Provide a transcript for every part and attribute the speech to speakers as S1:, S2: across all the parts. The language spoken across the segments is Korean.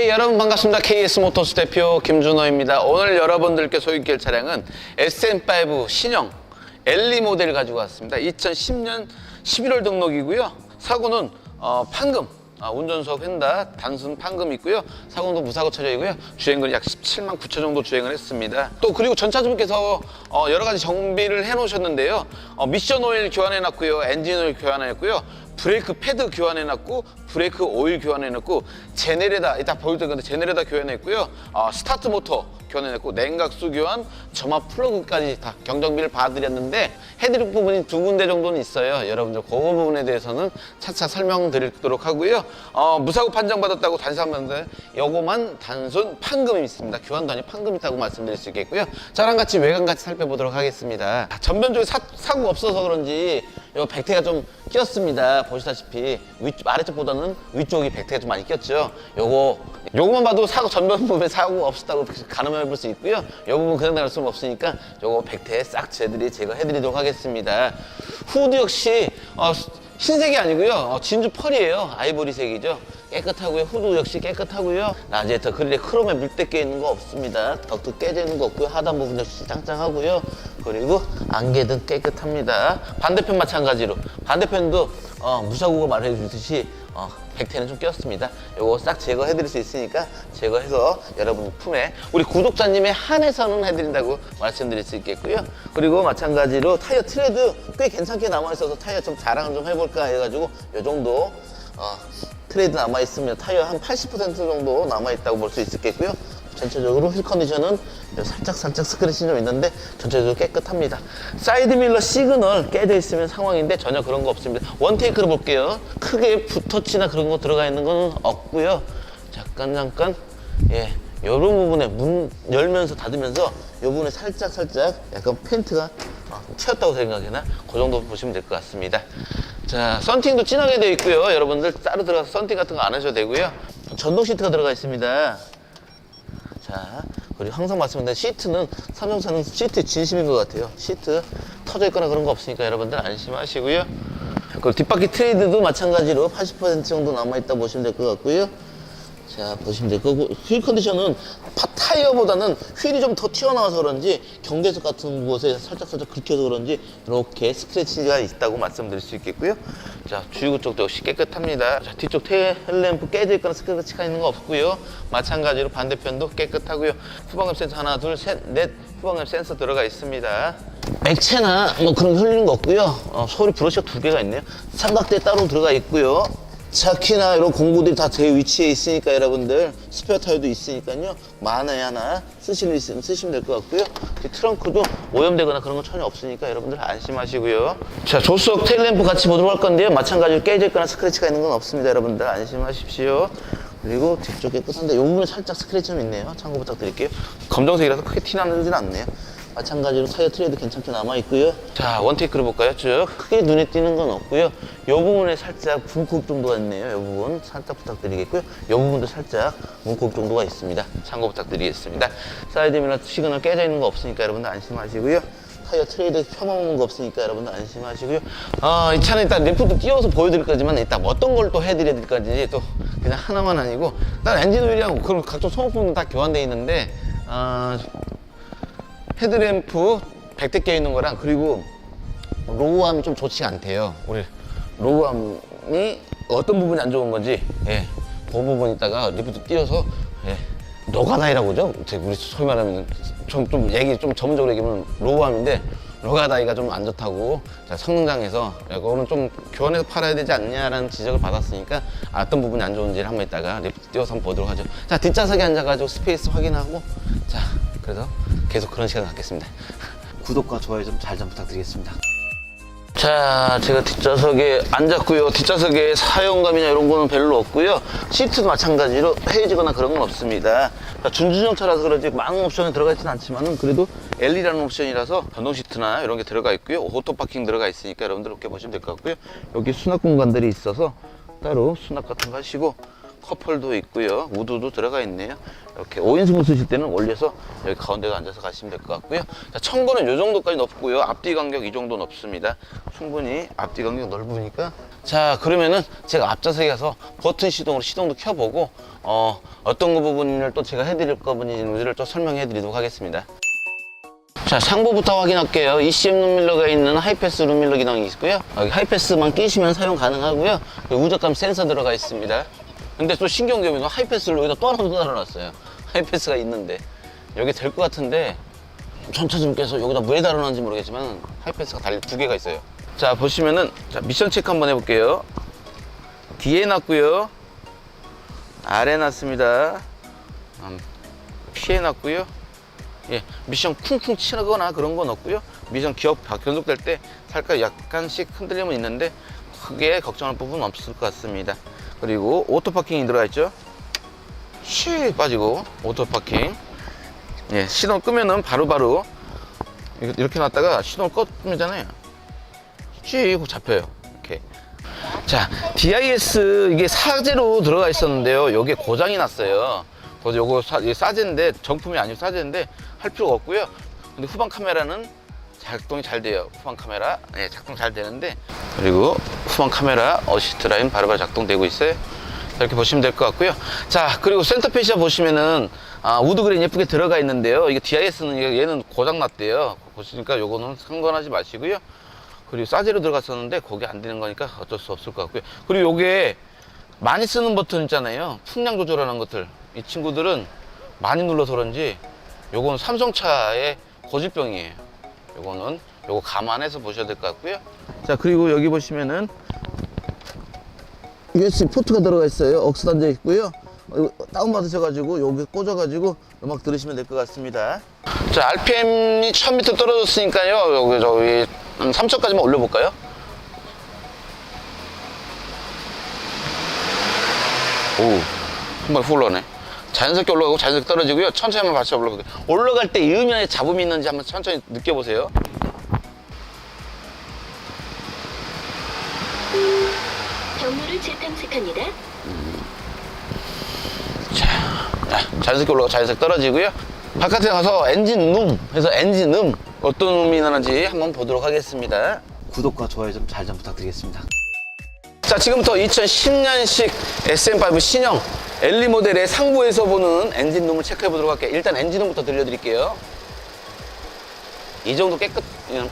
S1: 예, 여러분 반갑습니다. KS 모터스 대표 김준호입니다. 오늘 여러분들께 소개할 차량은 SM5 신형 엘리 모델 가지고 왔습니다. 2010년 11월 등록이고요. 사고는 어, 판금. 아, 운전석 횡다 단순 판금 있고요. 사고도 무사고 처리이고요. 주행거리 약 17만 9천 정도 주행을 했습니다. 또 그리고 전차주분께서 어, 여러 가지 정비를 해 놓으셨는데요. 어, 미션 오일 교환해 놨고요. 엔진 오일 교환해 놨고요. 브레이크 패드 교환해놨고 브레이크 오일 교환해놨고 제네레다 이따 보여줄 건데 제네레다 교환했고요. 어, 스타트 모터 교환해놨고 냉각수 교환 점화 플러그까지 다 경정비를 봐드렸는데 해드릴 부분이 두 군데 정도는 있어요. 여러분들 그 부분에 대해서는 차차 설명드리도록 하고요. 어, 무사고 판정받았다고 단순한데 요거만 단순 판금이 있습니다. 교환도 아니 판금 있다고 말씀드릴 수 있겠고요. 저랑 같이 외관 같이 살펴보도록 하겠습니다. 전변적인 사, 사고가 없어서 그런지 요 백태가 좀 끼었습니다. 보시다시피 위, 아래쪽보다는 위쪽이 백태가 좀 많이 끼었죠. 요거 요거만 봐도 사고 전면 부분에 사고가 없었다고 가늠해 볼 수 있고요. 요 부분 그냥 나갈 수는 없으니까 요거 백태 싹 저희들이 제거해 드리도록 하겠습니다. 후드 역시 어, 흰색이 아니고요. 어, 진주 펄이에요. 아이보리색이죠. 깨끗하고요. 후드 역시 깨끗하고요. 라지에터 그릴에 크롬에 물때 깨 있는 거 없습니다. 덕도 깨져 있는 거 없고요. 하단 부분 역시 짱짱하고요. 그리고 안개등 깨끗합니다. 반대편 마찬가지로 반대편도 어, 무사고가 말해주듯이 어, 백태는 좀 꼈습니다. 요거 싹 제거해드릴 수 있으니까 제거해서 여러분 품에 우리 구독자님의 한해서는 해드린다고 말씀드릴 수 있겠고요. 그리고 마찬가지로 타이어 트레드 꽤 괜찮게 남아있어서 타이어 좀 자랑을 좀 해볼까 해가지고 요 정도 어, 트레이드 남아있으면 타이어 한 80% 정도 남아있다고 볼 수 있겠고요. 전체적으로 휠 컨디션은 살짝 살짝 스크래치 좀 있는데 전체적으로 깨끗합니다. 사이드 밀러 시그널 깨져 있으면 상황인데 전혀 그런 거 없습니다. 원테이크로 볼게요. 크게 붓터치나 그런 거 들어가 있는 건 없고요. 잠깐 잠깐 예 이런 부분에 문 열면서 닫으면서 이 부분에 살짝 살짝 약간 펜트가 어, 튀었다고 생각하나 그 정도 보시면 될 것 같습니다. 자 썬팅도 진하게 되어 있고요. 여러분들 따로 들어가서 썬팅 같은 거 안 하셔도 되고요. 전동 시트가 들어가 있습니다. 자, 그리고 항상 말씀드린 시트는 삼성차는 시트 진심인 것 같아요. 시트 터져 있거나 그런 거 없으니까 여러분들 안심하시고요. 그리고 뒷바퀴 트레이드도 마찬가지로 80% 정도 남아있다 보시면 될 것 같고요. 자, 보시면 될 거고, 휠 컨디션은 파- 타이어보다는 휠이 좀 더 튀어나와서 그런지 경계석 같은 곳에 살짝살짝 긁혀서 그런지 이렇게 스크래치가 있다고 말씀드릴 수 있겠고요. 자, 주유구 쪽도 역시 깨끗합니다. 자, 뒤쪽 테일램프 깨져 있거나 스크래치가 있는 거 없고요. 마찬가지로 반대편도 깨끗하고요. 후방압 센서 하나, 둘, 셋, 넷 후방압 센서 들어가 있습니다. 액체나 뭐 그런 거 흘리는 거 없고요. 어, 소리 브러쉬가 두 개가 있네요. 삼각대 따로 들어가 있고요. 자, 키나 이런 공구들이 다 제 위치에 있으니까 여러분들 스페어 타이어도 있으니까요. 만에 하나 쓰시면 있으면 쓰시면 될 것 같고요. 이 트렁크도 오염되거나 그런 거 전혀 없으니까 여러분들 안심하시고요. 자, 조수석 테일램프 같이 보도록 할 건데요. 마찬가지로 깨져 있거나 스크래치가 있는 건 없습니다. 여러분들 안심하십시오. 그리고 뒤쪽에 끝한데 요 부분에 살짝 스크래치 좀 있네요. 참고 부탁드릴게요. 검정색이라서 크게 티나는지는 않네요. 마찬가지로 타이어 트레이드 괜찮게 남아있고요. 자, 원테이크로 볼까요? 쭉. 크게 눈에 띄는 건 없고요. 요 부분에 살짝 문콕 정도가 있네요. 요 부분 살짝 부탁드리겠고요. 요 부분도 살짝 문콕 정도가 있습니다. 참고 부탁드리겠습니다. 사이드 미러 시그널 깨져 있는 거 없으니까 여러분들 안심하시고요. 타이어 트레이드 펴먹는 거 없으니까 여러분들 안심하시고요. 아, 이 차는 일단 리프트 띄워서 보여드릴 거지만 뭐 어떤 걸 또 해드려야 될 건지 또 그냥 하나만 아니고 일단 엔진 오일이랑 그런 각종 소모품도 다 교환되어 있는데 아, 헤드램프 100대 껴 있는 거랑 그리고 로우암이 좀 좋지가 않대요. 우리 로우암이 어떤 부분이 안 좋은 건지 예, 그 부분 있다가 리프트 띄워서 예, 노가다이라고 그러죠. 제 우리 소위 말하면 좀, 좀 얘기 좀 전문적으로 얘기하면 로우암인데 로가다이가 좀 안 좋다고 자, 성능장에서 이거는 좀 교환해서 팔아야 되지 않냐라는 지적을 받았으니까 아, 어떤 부분이 안 좋은지를 한번 이따가 리프트 띄워서 한번 보도록 하죠. 자 뒷좌석에 앉아가지고 스페이스 확인하고 자 그래서 계속 그런 시간 갖겠습니다.
S2: 구독과 좋아요 좀 잘 좀 부탁드리겠습니다.
S1: 자, 제가 뒷좌석에 앉았고요. 뒷좌석에 사용감이나 이런 거는 별로 없고요. 시트도 마찬가지로 헤어지거나 그런 건 없습니다. 자, 준준형 차라서 그런지 많은 옵션이 들어가 있지는 않지만은 그래도 L이라는 옵션이라서 전동 시트나 이런 게 들어가 있고요. 오토 파킹 들어가 있으니까 여러분들 이렇게 보시면 될 것 같고요. 여기 수납 공간들이 있어서 따로 수납 같은 거 하시고 컵홀도 있고요. 우드도 들어가 있네요. 이렇게 5인승을 쓰실 때는 올려서 여기 가운데가 앉아서 가시면 될 것 같고요. 자, 청거는 이 정도까지 높고요. 앞뒤 간격 이 정도 높습니다. 충분히 앞뒤 간격 넓으니까. 자, 그러면은 제가 앞좌석에 가서 버튼 시동으로 시동도 켜보고, 어, 어떤 거 부분을 또 제가 해드릴 거분인지를 또 설명해 드리도록 하겠습니다. 자, 상부부터 확인할게요. ECM 룸밀러가 있는 하이패스 룸밀러 기능이 있고요. 하이패스만 끼시면 사용 가능하고요. 우적감 센서 들어가 있습니다. 근데 또게 뭐냐면 하이패스를 여기다 또 하나 더 달아놨어요. 하이패스가 있는데 여기 될 것 같은데 전차님께서 여기다 왜 달아놨는지 모르겠지만 하이패스가 달리 두 개가 있어요. 자 보시면은 자, 미션 체크 한번 해볼게요. 뒤에 놨고요. 아래 놨습니다. 음, 피해 놨고요. 예, 미션 쿵쿵 치거나 그런 건 없고요. 미션 바- 변속될 때 살짝 약간씩 흔들림은 있는데 크게 걱정할 부분은 없을 것 같습니다. 그리고 오토 파킹이 들어가 있죠. 쉬 빠지고 오토 파킹. 예, 시동 끄면은 바로바로 이렇게- 이렇게 놨다가 시동 꺼면잖아요. 쉬 하고 잡혀요. 이렇게. 자, DIS 이게 사제로 들어가 있었는데요. 여기에 고장이 났어요. 그래서 요거 사, 이게 싸제인데 정품이 아니고 싸제인데 할 필요가 없고요. 근데 후방 카메라는 작동이 잘 돼요. 후방 카메라 네, 작동 잘 되는데 그리고 후방 카메라 어시스트 라인 바로바로 작동되고 있어요. 이렇게 보시면 될 것 같고요. 자 그리고 센터 페시아 보시면은 아, 우드 그린 예쁘게 들어가 있는데요. 이게 DIS는 얘는 고장 났대요. 보시니까 요거는 상관하지 마시고요. 그리고 싸제로 들어갔었는데 거기 안 되는 거니까 어쩔 수 없을 것 같고요. 그리고 요게 많이 쓰는 버튼 있잖아요. 풍량 조절하는 것들. 이 친구들은 많이 눌러서 그런지 요거는 삼성차의 고질병이에요. 요거는 요거 감안해서 보셔야 될 것 같고요. 자, 그리고 여기 보시면은 USB 포트가 들어가 있어요. 억스 단자 있고요. 어, 다운 받으셔가지고 여기 꽂아가지고 음악 들으시면 될 것 같습니다. 자, RPM이 1000m 떨어졌으니까요. 여기 저기 한 3000까지만 올려볼까요? 오, 한번 훅 올라가네. 자연스럽게 올라가고 자연스럽게 떨어지고요. 천천히 한번 같이 올라가볼게요. 올라갈 때 이음면에 잡음이 있는지 한번 천천히 느껴보세요.
S3: 경로를 재탐색합니다.
S1: 자, 자연스럽게 올라가고 자연스럽게 떨어지고요. 바깥에 가서 엔진 룸 해서 엔진 음 어떤 음이 나는지 한번 보도록 하겠습니다.
S2: 구독과 좋아요 좀 잘 좀 부탁드리겠습니다.
S1: 자, 지금부터 2010년식 SM5 신형 엘리 모델의 상부에서 보는 엔진 룸을 체크해 보도록 할게요. 일단 엔진 룸부터 들려드릴게요. 이 정도 깨끗,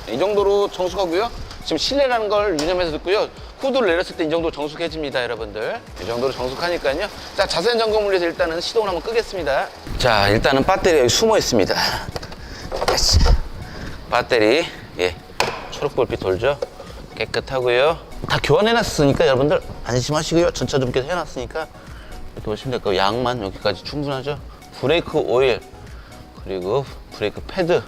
S1: 이 정도로 정숙하고요. 지금 실내라는 걸 유념해서 듣고요. 후드를 내렸을 때 이 정도 정숙해집니다, 여러분들. 이 정도로 정숙하니까요. 자, 자세한 점검을 위해서 일단은 시동을 한번 끄겠습니다. 자, 일단은 배터리가 여기 숨어 있습니다. 됐어. 배터리, 예, 초록불빛 돌죠. 깨끗하고요. 다 교환해놨으니까 여러분들 안심하시고요. 전차 좀께서 해놨으니까 보시면 될 거예요. 양만 여기까지 충분하죠. 브레이크 오일 그리고 브레이크 패드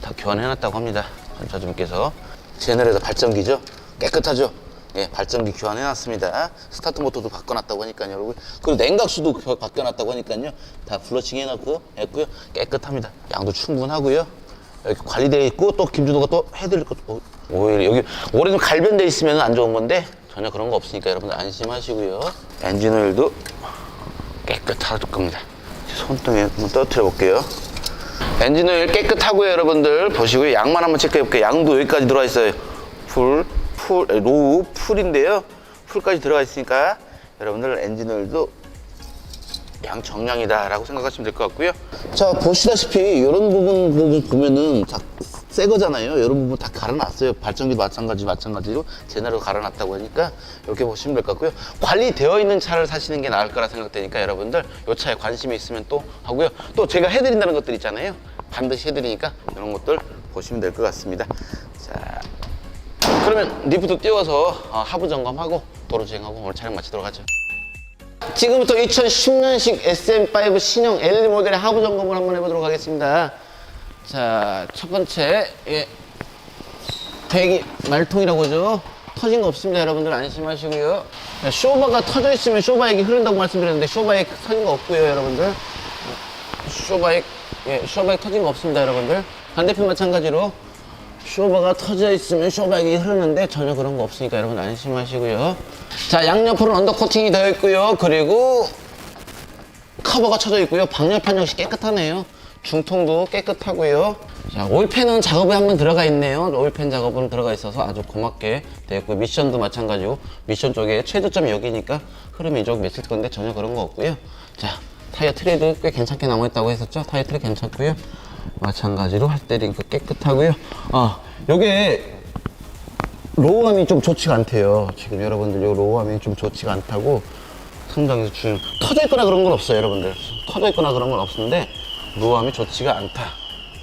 S1: 다 교환해놨다고 합니다. 전차주분께서 제너레이터 발전기죠. 깨끗하죠. 예, 발전기 교환해놨습니다. 스타트 모터도 바꿔놨다고 하니까요, 여러분. 그리고 냉각수도 겨- 바꿔놨다고 하니까요. 다 플러칭 해놨고, 했고요. 깨끗합니다. 양도 충분하고요. 여기 관리되어 있고, 또 김준호가 또 해드릴 것도, 뭐, 오일, 여기, 올해 좀 갈변돼 있으면 안 좋은 건데, 전혀 그런 거 없으니까 여러분들 안심하시고요. 엔진 오일도 깨끗할 겁니다. 손등에 한번 떨어뜨려 볼게요. 엔진 오일 깨끗하고요, 여러분들. 보시고요. 양만 한번 체크해 볼게요. 양도 여기까지 들어와 있어요. 풀, 풀, 에, 로우, 풀인데요. 풀까지 들어가 있으니까 여러분들 엔진 오일도 양 정량이다라고 생각하시면 될 것 같고요. 자, 보시다시피 이런 부분, 보면은 다 새 거잖아요. 부분 다 갈아놨어요. 발전기도 마찬가지, 마찬가지로 제나로 갈아놨다고 하니까 이렇게 보시면 될 것 같고요. 관리되어 있는 차를 사시는 게 나을 거라 생각되니까 여러분들 이 차에 관심이 있으면 또 하고요. 또 제가 해드린다는 것들 있잖아요. 반드시 해드리니까 이런 것들 보시면 될 것 같습니다. 자, 그러면 리프트 띄워서 어, 하부 점검하고 도로 주행하고 오늘 촬영 마치도록 하죠. 지금부터 2010년식 SM5 신형 L 모델의 하부 점검을 한번 해보도록 하겠습니다. 자, 첫 번째, 예, 배기 말통이라고 하죠. 터진 거 없습니다, 여러분들 안심하시고요. 자, 쇼바가 터져 있으면 쇼바액이 흐른다고 말씀드렸는데 쇼바액 터진 거 없고요, 여러분들. 쇼바액, 예, 쇼바액 터진 거 없습니다, 여러분들. 반대편 마찬가지로 쇼바가 터져 있으면 쇼바액이 흐르는데 전혀 그런 거 없으니까 여러분 안심하시고요. 자, 양옆으로는 언더 코팅이 되어 있고요. 그리고 커버가 쳐져 있고요. 방열판 역시 깨끗하네요. 중통도 깨끗하고요. 자, 오일팬은 작업에 한번 들어가 있네요. 오일팬 작업은 들어가 있어서 아주 고맙게 되었고 미션도 마찬가지고 미션 쪽에 최저점이 여기니까 흐름이 이쪽 맺힐 건데 전혀 그런 거 없고요. 자, 타이어 트레도 꽤 괜찮게 남아있다고 했었죠. 타이어 트레 괜찮고요. 마찬가지로 할때 링크 깨끗하고요. 아, 요게 로우함이 좀 좋지가 않대요. 지금 여러분들 요 로우함이 좀 좋지가 않다고 상당히 지금 터져 있거나 그런 건 없어요, 여러분들. 터져 있거나 그런 건 없는데 로우함이 좋지가 않다.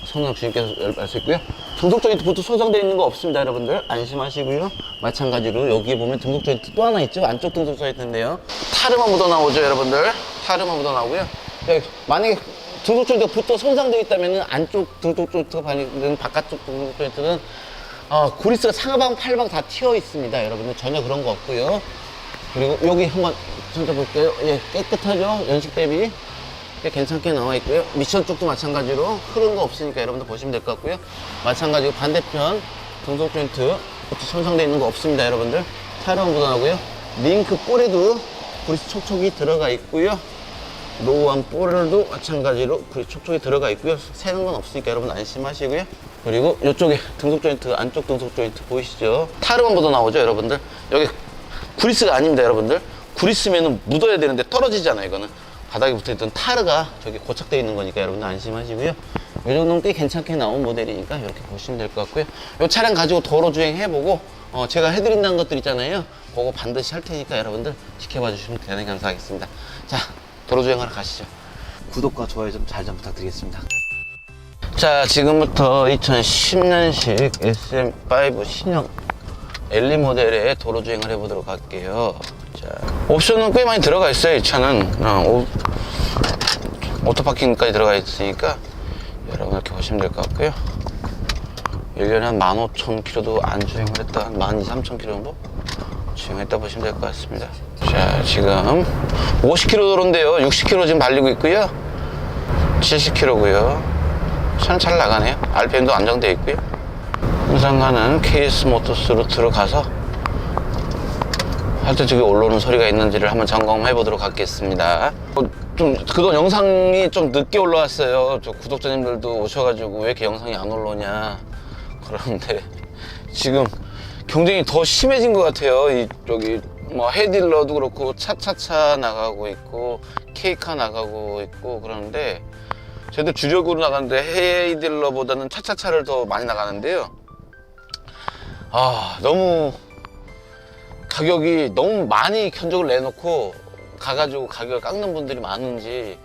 S1: 성남 주님께서 말씀했고요. 등속 조인트 부트 손상되어 있는 거 없습니다, 여러분들. 안심하시고요. 마찬가지로 여기 보면 등속 조인트 또 하나 있죠? 안쪽 등속 조인트인데요. 타르만 묻어 나오죠, 여러분들. 타르만 묻어 나오고요. 여기 만약에 등속 조인트가 붙어 손상되어 있다면 안쪽 등속 조인트가 반는 바깥쪽 등속 조인트는 어, 구리스가 상하방, 팔방 다 튀어 있습니다, 여러분들. 전혀 그런 거 없고요. 그리고 여기 한번 찾아볼게요. 예, 깨끗하죠? 연식 대비. 꽤 괜찮게 나와 있고요. 미션 쪽도 마찬가지로 흐른 거 없으니까 여러분들 보시면 될 것 같고요. 마찬가지로 반대편 등속 조인트 손상되어 있는 거 없습니다, 여러분들. 타이런 보단하고요. 링크 볼에도 구리스 촉촉이 들어가 있고요. 노후한 볼도 마찬가지로 그 촉촉이 들어가 있고요. 새는 건 없으니까 여러분 안심하시고요. 그리고 이쪽에 등속 조인트 안쪽 등속 조인트 보이시죠? 타르만보다 나오죠, 여러분들. 여기 구리스가 아닙니다, 여러분들. 구리스면은 묻어야 되는데 떨어지잖아요, 이거는. 바닥에 붙어있던 타르가 저기 고착되어 있는 거니까 여러분들 안심하시고요. 이 정도는 꽤 괜찮게 나온 모델이니까 이렇게 보시면 될 것 같고요. 이 차량 가지고 도로 주행 해보고 어, 제가 해드린다는 것들 있잖아요. 그거 반드시 할 테니까 여러분들 지켜봐 주시면 대단히 감사하겠습니다. 자, 도로 주행하러 가시죠.
S2: 구독과 좋아요 좀 잘 좀 부탁드리겠습니다.
S1: 자, 지금부터 2010년식 SM5 신형 엘리 모델의 도로 주행을 해보도록 할게요. 자, 옵션은 꽤 많이 들어가 있어요, 이 차는. 어, 오, 오토파킹까지 들어가 있으니까 여러분 이렇게 보시면 될 것 같고요. 1년에 한 15,000km도 안 주행을 했다. 한 12,000, 3,000km 정도 주행했다 보시면 될 것 같습니다. 자, 지금 50km 도로인데요. 60km 지금 달리고 있고요. 70km고요. 차는 잘 나가네요. RPM도 안정되어 있고요. 현상가는 KS 모터스로 들어가서 할때 저기 올라오는 소리가 있는지를 한번 점검해 보도록 하겠습니다. 어, 좀 그동안 영상이 좀 늦게 올라왔어요. 저 구독자님들도 오셔가지고 왜 이렇게 영상이 안 올라오냐 그러는데 지금 경쟁이 더 심해진 것 같아요. 이 저기 뭐 헤딜러도 그렇고 차차차 나가고 있고 케이카 나가고 있고 그러는데 저희도 주력으로 나가는데 헤이딜러보다는 차차차를 더 많이 나가는데요. 아 너무 가격이 너무 많이 견적을 내놓고 가가지고 가격을 깎는 분들이 많은지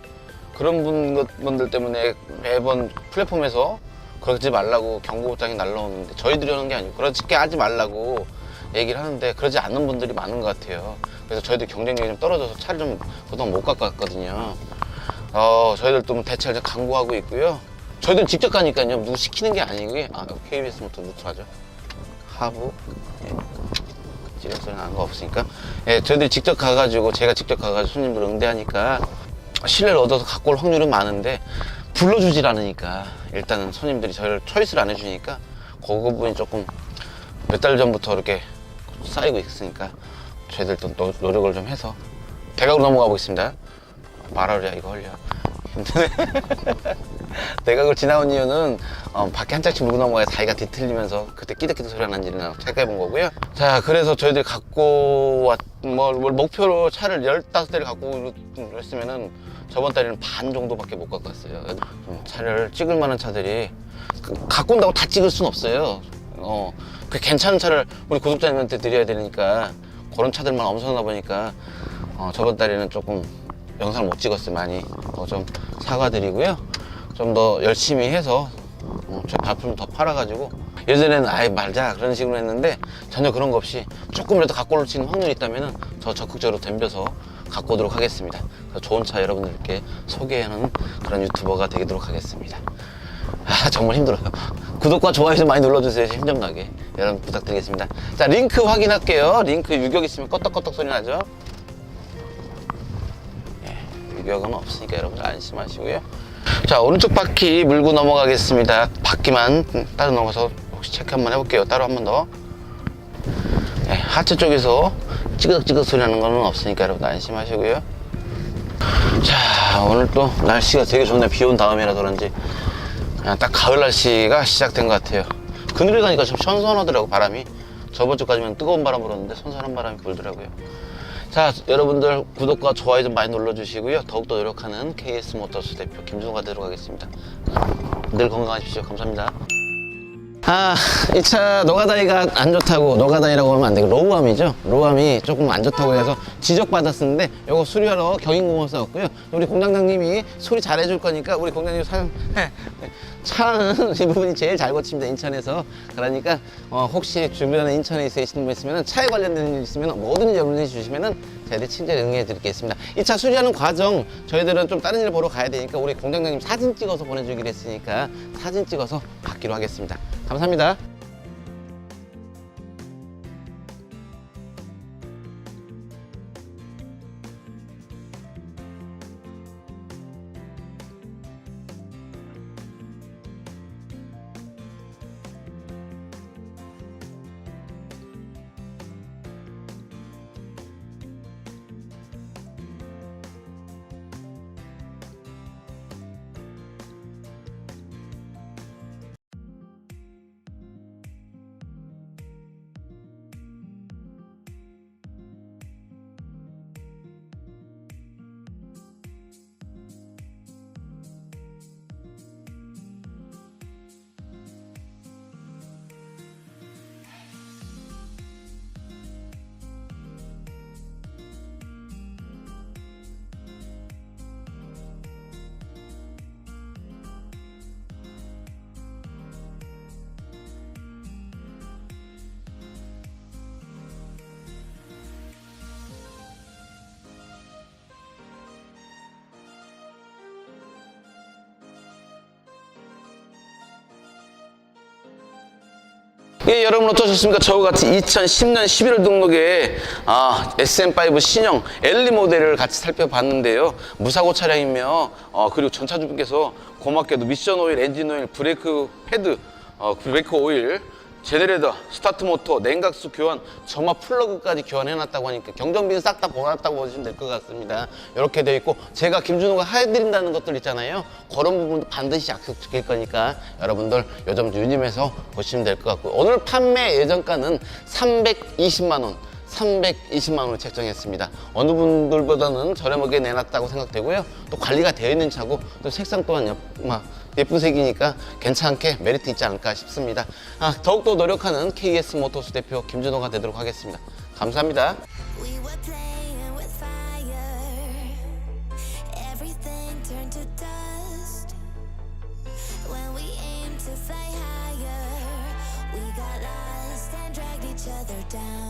S1: 그런 분, 분들 때문에 매번 플랫폼에서 그러지 말라고 경고장이 날라오는데 저희들이 하는 게 아니고 그렇게 하지 말라고 얘기를 하는데 그러지 않는 분들이 많은 것 같아요. 그래서 저희들 경쟁력이 좀 떨어져서 차를 좀 그동안 못 갖고 왔거든요. 어, 저희들도 뭐 대체를 좀 강구하고 있고요. 저희들은 직접 가니까요. 누구 시키는 게 아니고요. 아, KBS 모터 루트하죠. 하부. 예. 지력 소리 나는 거 없으니까. 예, 저희들이 직접 가가지고, 제가 직접 가가지고 손님들 응대하니까 신뢰를 얻어서 갖고 올 확률은 많은데, 불러주질 않으니까, 일단은 손님들이 저희를 초이스를 안 해주니까, 그 부분이 조금 몇 달 전부터 이렇게 쌓이고 있으니까, 저희들도 노- 노력을 좀 해서, 대각으로 넘어가 보겠습니다. 말하려 이거 헐려 힘드네 내각을 지나온 이유는 어, 밖에 한 짝씩 물고 넘어가야 다리가 뒤틀리면서 그때 끼득끼득 소리가 난지는 체크해 본 거고요. 자 그래서 저희들이 갖고 왔, 뭐, 뭐 목표로 차를 15대를 갖고 했으면은 저번 달에는 반 정도밖에 못 갖고 왔어요. 좀 차를 찍을 만한 차들이 그, 갖고 온다고 다 찍을 순 없어요. 어, 그 괜찮은 차를 우리 구독자님한테 드려야 되니까 그런 차들만 엄청나다 보니까 어, 저번 달에는 조금 영상을 못 찍었어요 많이. 어, 좀 사과드리고요. 좀 더 열심히 해서 어, 제 발품을 더 팔아가지고. 예전에는 아예 말자 그런 식으로 했는데 전혀 그런 거 없이 조금이라도 갖고 올 수 있는 확률이 있다면 더 적극적으로 덤벼서 갖고 오도록 하겠습니다. 좋은 차 여러분들께 소개하는 그런 유튜버가 되도록 하겠습니다. 아 정말 힘들어요. 구독과 좋아요 좀 많이 눌러주세요. 힘좀 나게. 여러분 부탁드리겠습니다. 자 링크 확인할게요. 링크 유격 있으면 껐덕껐덕 소리 나죠 유격은 없으니까 여러분들 안심하시고요. 자 오른쪽 바퀴 물고 넘어가겠습니다. 바퀴만 따로 넘어가서 혹시 체크 한번 해볼게요. 따로 한 번 더. 네, 하체 쪽에서 찌그덕찌그덕 소리 나는 거는 없으니까 여러분 안심하시고요. 자, 오늘 또 날씨가 되게 좋네. 비 온 다음이라 그런지. 그냥 딱 가을 날씨가 시작된 것 같아요. 그늘에 가니까 좀 선선하더라고, 바람이. 저번 주까지만 뜨거운 바람 불었는데 선선한 바람이 불더라고요. 자, 여러분들 구독과 좋아요 좀 많이 눌러주시고요. 더욱더 노력하는 KS 모터스 대표 김준호가 되도록 하겠습니다. 늘 건강하십시오. 감사합니다. 아, 이 차 노가다이가 안 좋다고 노가다이라고 하면 안 되고 로우암이죠. 로우암이 조금 안 좋다고 해서 지적받았었는데 요거 수리하러 경인공업사 왔고요. 우리 공장장님이 수리 잘해줄 거니까 우리 공장님 사용 차는 이 부분이 제일 잘 고칩니다 인천에서 그러니까 어, 혹시 주변에 인천에 계시는 분 있으면 차에 관련된 일 있으면 뭐든지 여러분들이 주시면은 저희들이 친절히 응해 드리겠습니다. 이 차 수리하는 과정 저희들은 좀 다른 일 보러 가야 되니까 우리 공장장님 사진 찍어서 보내주기로 했으니까 사진 찍어서 받기로 하겠습니다. 감사합니다. 예, 여러분 어떠셨습니까? 저와 같이 2010년 11월 등록에 아, SM5 신형 엘리 모델을 같이 살펴봤는데요. 무사고 차량이며 어, 그리고 전차주분께서 고맙게도 미션 오일, 엔진 오일, 브레이크 패드, 어, 브레이크 오일, 제네레이터, 스타트 모터, 냉각수 교환, 점화 플러그까지 교환해놨다고 하니까 경정비는 싹 다 보았다고 보시면 될 것 같습니다. 이렇게 되어 있고 제가 김준호가 해드린다는 것들 있잖아요. 그런 부분도 반드시 약속 지킬 거니까 여러분들 요점 유념해서 보시면 될 것 같고 오늘 판매 예정가는 320만 원. 320만 원을 책정했습니다. 어느 분들보다는 저렴하게 내놨다고 생각되고요. 또 관리가 되어 있는 차고 또 색상 또한 여- 막 예쁜 색이니까 괜찮게 메리트 있지 않을까 싶습니다. 아, 더욱더 노력하는 KS 모터스 대표 김준호가 되도록 하겠습니다. 감사합니다.
S4: Down.